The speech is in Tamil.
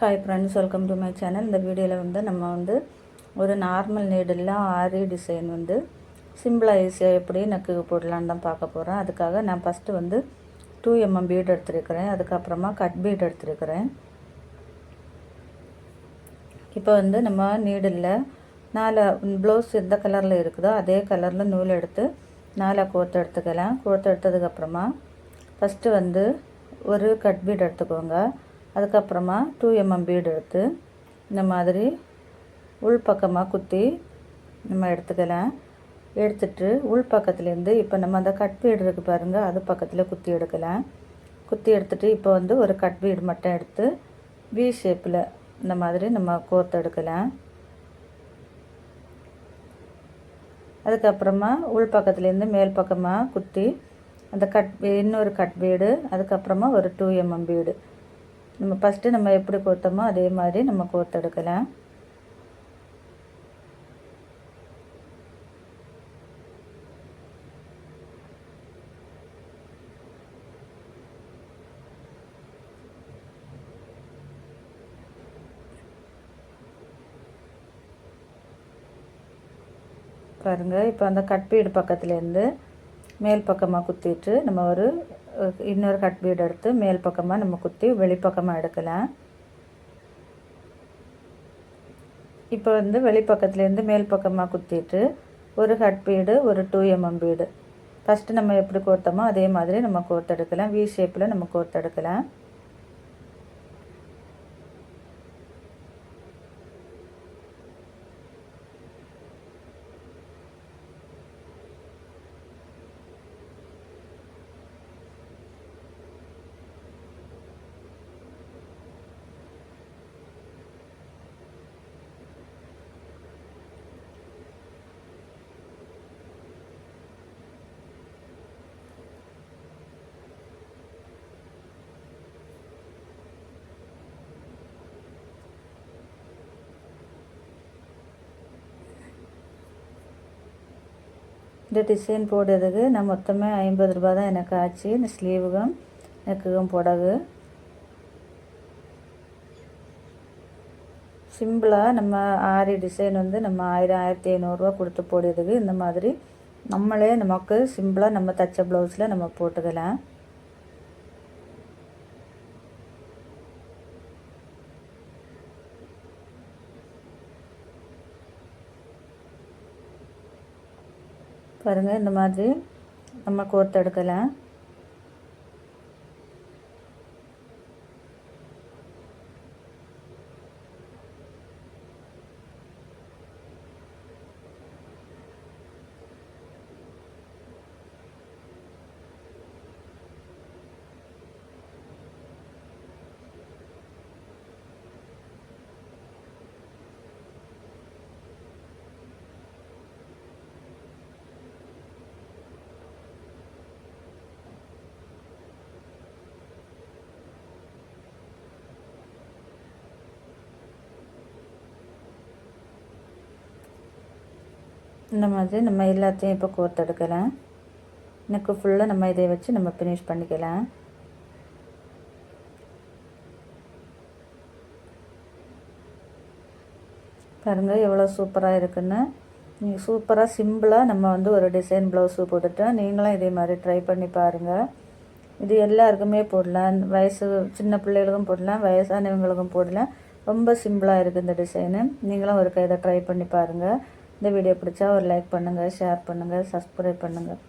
Hi friends welcome to my channel இந்த வீடியோவில் வந்து நம்ம வந்து ஒரு நார்மல் நீடில் ஆரி டிசைன் வந்து சிம்பிளாக ஈஸியாக எப்படி நெக்கு போடலான்னு தான் பார்க்க போகிறேன் அதுக்காக நான் ஃபஸ்ட்டு வந்து டூ எம்எம் பீட் எடுத்துருக்கிறேன். அதுக்கப்புறமா கட் பீட் எடுத்துருக்கிறேன். இப்போ வந்து நம்ம நீடில் நாலு ப்ளவுஸ் எந்த கலரில் இருக்குதோ அதே கலரில் நூல் எடுத்து நாலாக கோர்த்து எடுத்துக்கலாம். கோர்த்து எடுத்ததுக்கப்புறமா ஃபஸ்ட்டு வந்து ஒரு கட் பீட் எடுத்துக்கோங்க. அதுக்கப்புறமா டூ எம்எம் பீடு எடுத்து இந்த மாதிரி உள் பக்கமாக குத்தி நம்ம எடுத்துக்கலாம். எடுத்துட்டு உள் பக்கத்துலேருந்து இப்போ நம்ம அந்த கட் பீடு இருக்குது பாருங்கள் அது பக்கத்தில் குத்தி எடுக்கலாம். குத்தி எடுத்துகிட்டு இப்போ வந்து ஒரு கட் பீடு மட்டும் எடுத்து வி ஷேப்பில் இந்த மாதிரி நம்ம கோர்த்து எடுக்கலாம். அதுக்கப்புறமா உள் பக்கத்துலேருந்து மேல் பக்கமாக குத்தி அந்த கட் இன்னொரு கட் பீடு அதுக்கப்புறமா ஒரு டூ எம்எம் பீடு நம்ம ஃபஸ்ட்டு நம்ம எப்படி கோர்த்தோமோ அதே மாதிரி நம்ம கோர்த்தெடுக்கலாம் பாருங்கள் இப்போ அந்த கட்பீடு பக்கத்துலேருந்து மேல் பக்கமாக குத்திட்டு நம்ம ஒரு இன்னொரு கட் பீடு எடுத்து மேல் பக்கமாக நம்ம குத்தி வெளிப்பக்கமாக எடுக்கலாம். இப்போ வந்து வெளிப்பக்கத்துலேருந்து மேல் பக்கமாக குத்திட்டு ஒரு கட் பீடு ஒரு two M M bead first நம்ம எப்படி கோர்த்தோமோ அதே மாதிரி நம்ம கோர்த்தெடுக்கலாம். வி ஷேப்பில் நம்ம கோர்த்தெடுக்கலாம். இந்த டிசைன் போடுறதுக்கு நான் மொத்தமே ஐம்பது ரூபா தான் எனக்கு ஆச்சு. இந்த ஸ்லீவுக்கும் நெக்குக்கும் புடகு சிம்பிளாக நம்ம ஆரி டிசைன் வந்து நம்ம ஆயிரம் ஆயிரத்தி ஐநூறுரூவா கொடுத்து போடுறதுக்கு இந்த மாதிரி நம்மளே நமக்கு சிம்பிளாக நம்ம தச்ச ப்ளவுஸில் நம்ம போட்டுக்கலாம். பாருங்கள் இந்த மாதிரி நம்ம கோர்த்தெடுக்கலாம் இந்த மாதிரி நம்ம எல்லாத்தையும் இப்போ கோர்த்தெடுக்கலாம் எனக்கு ஃபுல்லாக நம்ம இதை வச்சு நம்ம ஃபினிஷ் பண்ணிக்கலாம். பாருங்கள் எவ்வளோ சூப்பராக இருக்குன்னு. நீங்கள் சூப்பராக சிம்பிளாக நம்ம வந்து ஒரு டிசைன் ப்ளவுஸு போட்டுட்டோம் நீங்களும் இதே மாதிரி ட்ரை பண்ணி பாருங்கள் இது எல்லாருக்குமே போடலாம். வயசு சின்ன பிள்ளைகளுக்கும் போடலாம் வயசானவங்களுக்கும் போடலாம். ரொம்ப சிம்பிளாக இருக்குது இந்த டிசைனு நீங்களும் ஒரு இதை ட்ரை பண்ணி பாருங்கள் இந்த வீடியோ பிடிச்சா ஒரு லைக் பண்ணுங்கள் ஷேர் பண்ணுங்கள் சப்ஸ்கிரைப் பண்ணுங்கள்